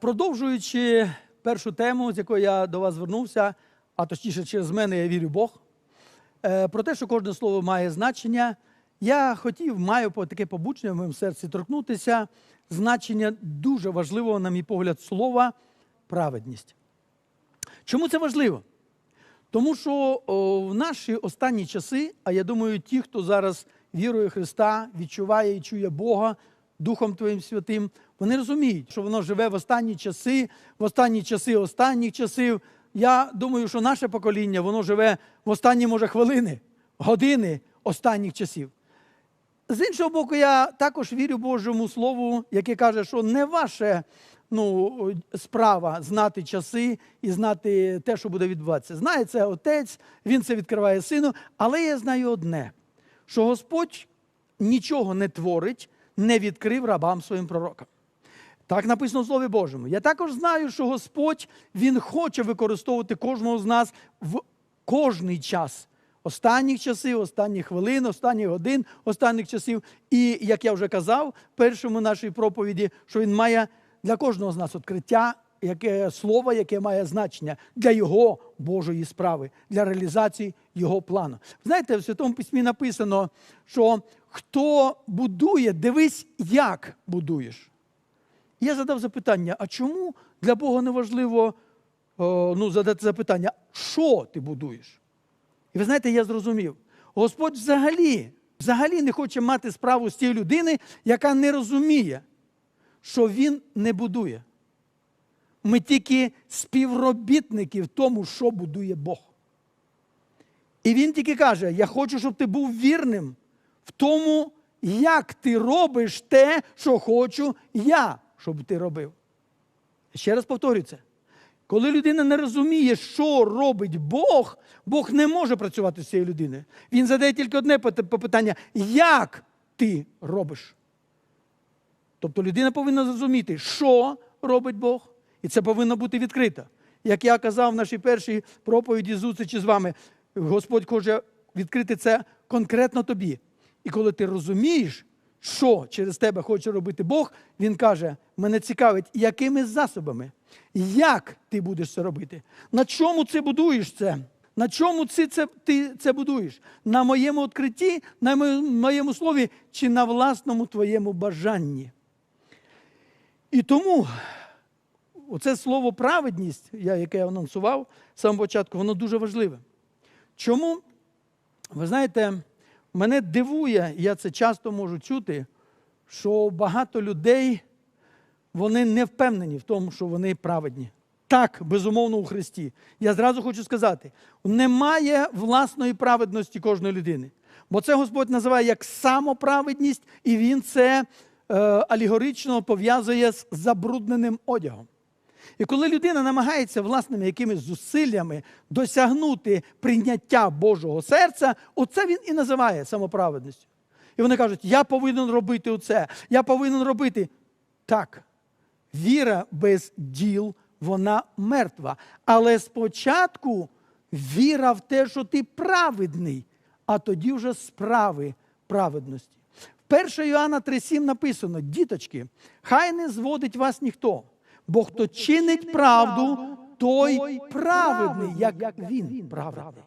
Продовжуючи першу тему, з якою я до вас звернувся, а точніше, через мене я вірю Бог, е, про те, що кожне слово має значення, я хотів, маю таке побучення в моєму серці торкнутися значення дуже важливого, на мій погляд, слова праведність. Чому це важливо? Тому що в наші останні часи, а я думаю, ті, хто зараз вірує Христа, відчуває і чує Бога Духом Твоїм Святим, вони розуміють, що воно живе в останні часи, в останні часи останніх часів. Я думаю, що наше покоління воно живе в останні, може, хвилини, години останніх часів. З іншого боку, я також вірю Божому Слову, яке каже, що не ваше ну, справа знати часи і знати те, що буде відбуватися. Знає це отець, він це відкриває сину. Але я знаю одне: що Господь нічого не творить, не відкрив рабам своїм пророкам. Так написано в Слові Божому. Я також знаю, що Господь Він хоче використовувати кожного з нас в кожний час. Останніх часів, останніх хвилин, останніх годин, останніх часів. І як я вже казав в першому нашій проповіді, що він має для кожного з нас відкриття, яке слово, яке має значення для його Божої справи, для реалізації його плану. Знаєте, в Святому Письмі написано, що хто будує, дивись, як будуєш. Я задав запитання: а чому для Бога не важливо ну, задати запитання, що ти будуєш? І ви знаєте, я зрозумів, Господь взагалі, взагалі не хоче мати справу з тією людини, яка не розуміє, що Він не будує. Ми тільки співробітники в тому, що будує Бог. І він тільки каже: Я хочу, щоб ти був вірним в тому, як ти робиш те, що хочу я, щоб ти робив. Ще раз повторюю це. Коли людина не розуміє, що робить Бог, Бог не може працювати з цією людиною. Він задає тільки одне питання: як ти робиш? Тобто людина повинна зрозуміти, що робить Бог, і це повинно бути відкрито. Як я казав в нашій першій проповіді зустрічі з вами, Господь хоче відкрити це конкретно тобі. І коли ти розумієш, що через тебе хоче робити Бог, Він каже: мене цікавить, якими засобами, як ти будеш це робити, на чому ти будуєш це? На чому ти це, ти це будуєш? На моєму відкритті, на моєму- слові чи на власному твоєму бажанні? І тому оце слово праведність, я, яке я анонсував з самого початку, воно дуже важливе. Чому? Ви знаєте, мене дивує, я це часто можу чути, що багато людей вони не впевнені в тому, що вони праведні. Так, безумовно, у Христі. Я зразу хочу сказати: немає власної праведності кожної людини. Бо це Господь називає як самоправедність, і Він це е, алегорично пов'язує з забрудненим одягом. І коли людина намагається власними якимись зусиллями досягнути прийняття Божого серця, оце він і називає самоправедністю. І вони кажуть, я повинен робити оце, я повинен робити. Так, віра без діл, вона мертва. Але спочатку віра в те, що ти праведний, а тоді вже справи праведності. В 1 Іоанна 3,7 написано: діточки, хай не зводить вас ніхто, бо хто чинить правду, той праведний, як він праведний.